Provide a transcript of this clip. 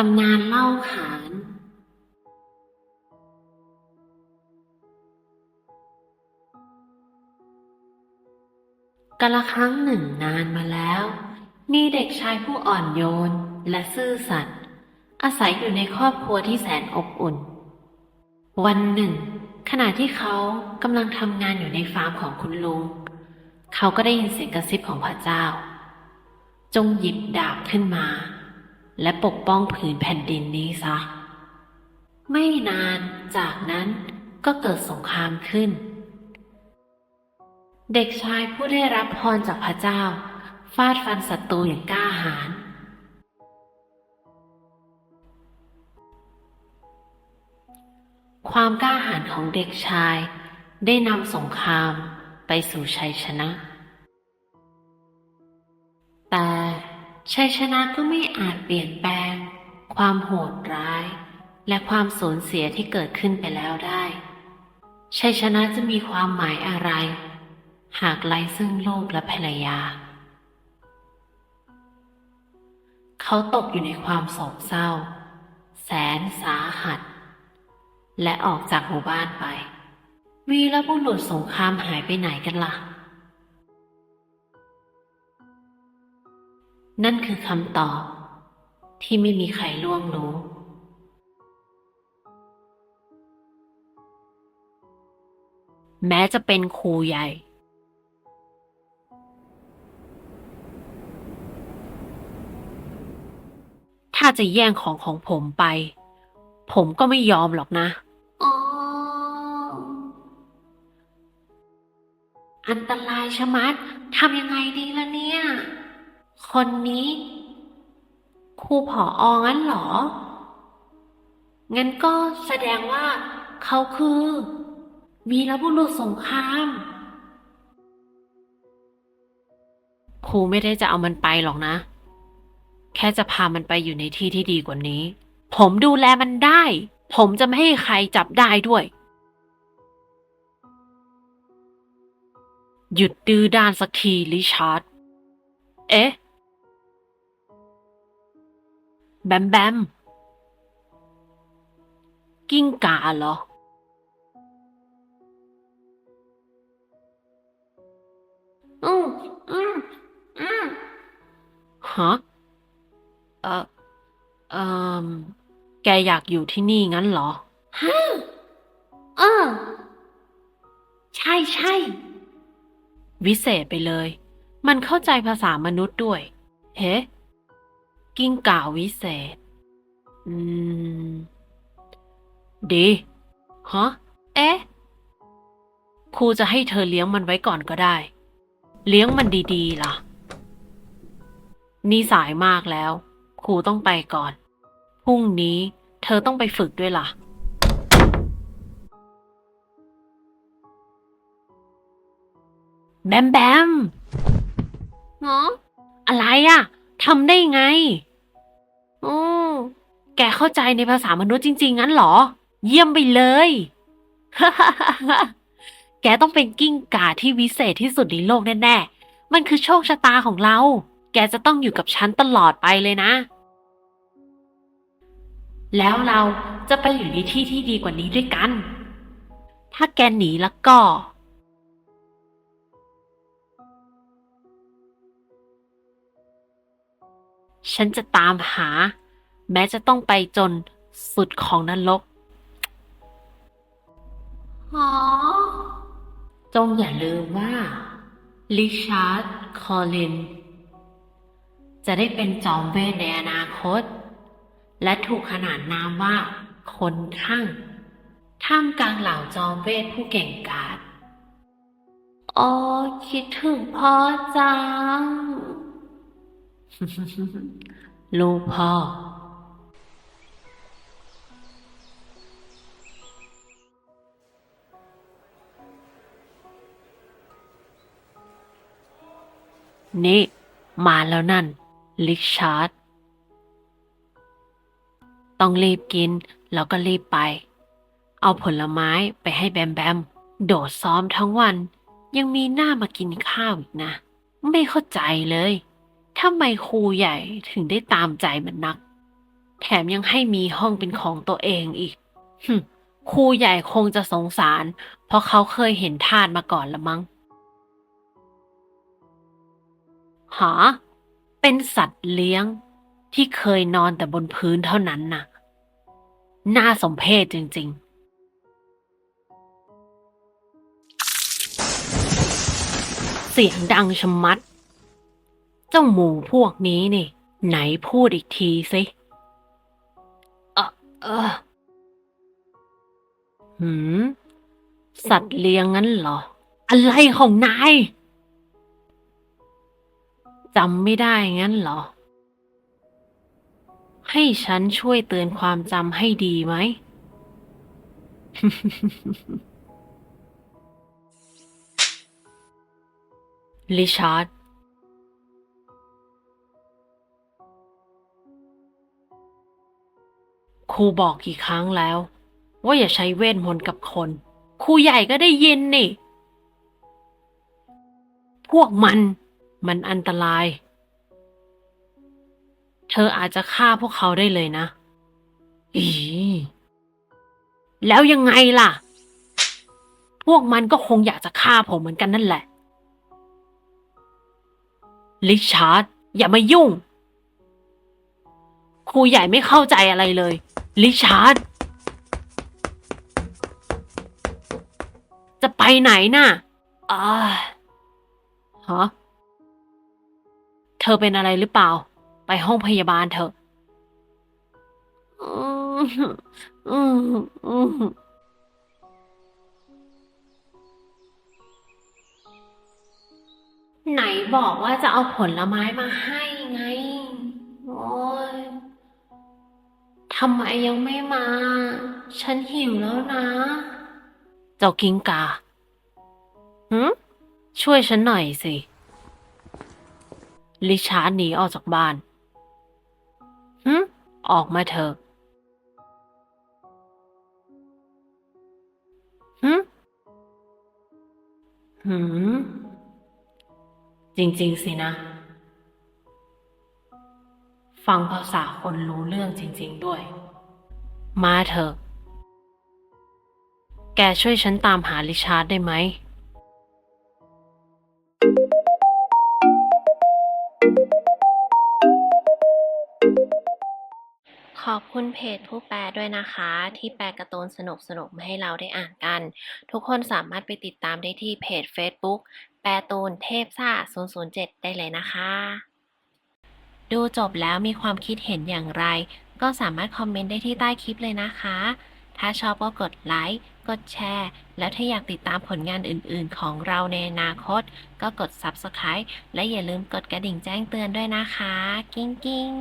ตำนานเล่าขาน กาละครั้งหนึ่งนานมาแล้ว มีเด็กชายผู้อ่อนโยนและซื่อสัตย์อาศัยอยู่ในครอบครัวที่แสนอบอุ่น วันหนึ่ง ขณะที่เขากำลังทำงานอยู่ในฟาร์มของคุณลุง เขาก็ได้ยินเสียงกระซิบของพระเจ้า จงหยิบดาบขึ้นมา และปกป้องผืนแผ่นดินนี้ซะ ไม่นานจากนั้นก็เกิดสงครามขึ้น เด็กชายผู้ได้รับพรจากพระเจ้า ฟาดฟันศัตรูอย่างกล้าหาญความกล้าหาญของเด็กชาย ได้นำสงครามไปสู่ชัยชนะ แต่ชัยชนะก็ไม่อาจเปลี่ยนแปลง ความโหดร้าย และความสูญเสียที่เกิดขึ้นไปแล้วได้ ชัยชนะจะมีความหมายอะไร หากไร้ซึ่งลูกและภรรยา เขาตกอยู่ในความโศกเศร้า แสนสาหัส และออกจากหมู่บ้านไป วีรบุรุษสงครามหายไปไหนกันล่ะ นั่นคือคำตอบ ที่ไม่มีใครล่วงรู้แม้จะเป็นครูใหญ่าจะแย่งของของผมไป ผมก็ไม่ยอมหรอกนะ อ๋อ อันตรายชะมัดทำยังไงดีล่ะเนี่ย คนนี้ ครูผอองั้นเหรอ งั้นก็แสดงว่า เขาคือวีรบุรุษสงคราม ครูไม่ได้จะเอามันไปหรอกนะ แค่จะพามันไปอยู่ในที่ที่ดีกว่านี้ ผมดูแลมันได้ ผมจะไม่ให้ใครจับได้ด้วย หยุดดื้อด้านสักทีริชาร์ด เอ๊ะ แบมแบม กิ้งก่าเหรอ อืมอืมอืมฮะ ออเออแกอยากอยู่ที่นี่งั้นเหรอ ฮะเออ ใช่ใช่ วิเศษไปเลย มันเข้าใจภาษามนุษย์ด้วย เฮ้กิ้งก่าวิเศษ อืม ดีฮะเอ๊ะครูจะให้เธอเลี้ยงมันไว้ก่อนก็ได้ เลี้ยงมันดีๆล่ะ นี่สายมากแล้ว ครูต้องไปก่อน พรุ่งนี้เธอต้องไปฝึกด้วยล่ะ แบมแบมเนาะอะไรอะทำได้ไงโอ้แกเข้าใจในภาษามนุษย์จริง ๆ งั้นเหรอ เยี่ยมไปเลย แกต้องเป็นกิ้งก่าที่วิเศษที่สุดในโลกแน่ๆ มันคือโชคชะตาของเรา แกจะต้องอยู่กับฉันตลอดไปเลยนะ แล้วเราจะไปอยู่ในที่ที่ดีกว่านี้ด้วยกัน ถ้าแกหนีแล้วก็ ฉันจะตามหา แม้จะต้องไปจนสุดของนรกหอจงอย่าลืมว่า ลิชาร์ด คอลิน จะได้เป็นจอมเวทในอนาคต และถูกขนานนามว่า คนข้างท่ามกลางเหล่าจอมเวทผู้เก่งกาจอ๋อคิดถึงพ่อจัง ลูกพ่อ นี่ มาแล้วนั่น ลิชาร์ดต้องรีบกินแล้วก็รีบไป เอาผลไม้ไปให้แบมแบม โดดซ้อมทั้งวัน ยังมีหน้ามากินข้าวอีกนะ ไม่เข้าใจเลยทำไมครูใหญ่ถึงได้ตามใจมันนัก แถมยังให้มีห้องเป็นของตัวเองอีกครูใหญ่คงจะสงสาร เพราะเขาเคยเห็นทาสมาก่อนละมั้งหา เป็นสัตว์เลี้ยงที่เคยนอนแต่บนพื้นเท่านั้นน่ะ น่าสมเพชจริง ๆเสียงดังชะมัด เจ้าหมูพวกนี้นี่ ไหนพูดอีกทีสิเออเออหืม สัตว์เลี้ยงงั้นเหรอ อะไรของนาย จำไม่ได้งั้นเหรอ ให้ฉันช่วยเตือนความจำให้ดีไหม ลิชาร์ด ครูบอกกี่ครั้งแล้ว ว่าอย่าใช้เวทมนต์กับคน ครูใหญ่ก็ได้ยินนี่ พวกมัน มันอันตราย เธออาจจะฆ่าพวกเขาได้เลยนะ อี แล้วยังไงล่ะ พวกมันก็คงอยากจะฆ่าผมเหมือนกันนั่นแหละ ลิชาร์ด อย่ามายุ่ง ครูใหญ่ไม่เข้าใจอะไรเลย ลิชาร์ด จะไปไหนน่ะอ่าฮะ ธอเป็นอะไรหรือเปล่า ไปห้องพยาบาลเถอะอืมอืมอืมไหนบอกว่าจะเอาผลไม้มาให้ไง โอ้ยทำไมยังไม่มา ฉันหิวแล้วนะ เจ้ากิงกาหืมช่วยฉันหน่อยสิ ลิชาร์ดหนีออกจากบ้านหืมออกมาเถอะหืมหืมจริง ๆ สินะ ฟังภาษาคนรู้เรื่องจริง ๆ ด้วย มาเถอะ แกช่วยฉันตามหาลิชาร์ดได้ไหม ขอบคุณเพจผู้แปลด้วยนะคะ ที่แปลการ์ตูนสนุกๆมาให้เราได้อ่านกัน ทุกคนสามารถไปติดตามได้ที่เพจ Facebook แปลตูนเทพซ่า 007 ได้เลยนะคะ ดูจบแล้วมีความคิดเห็นอย่างไร ก็สามารถคอมเมนต์ได้ที่ใต้คลิปเลยนะคะ ถ้าชอบก็กดไลค์ กดแชร์ แล้วถ้าอยากติดตามผลงานอื่นๆ ของเราในอนาคต ก็กด Subscribe และอย่าลืมกดกระดิ่งแจ้งเตือนด้วยนะคะ กิ้งกิ้ง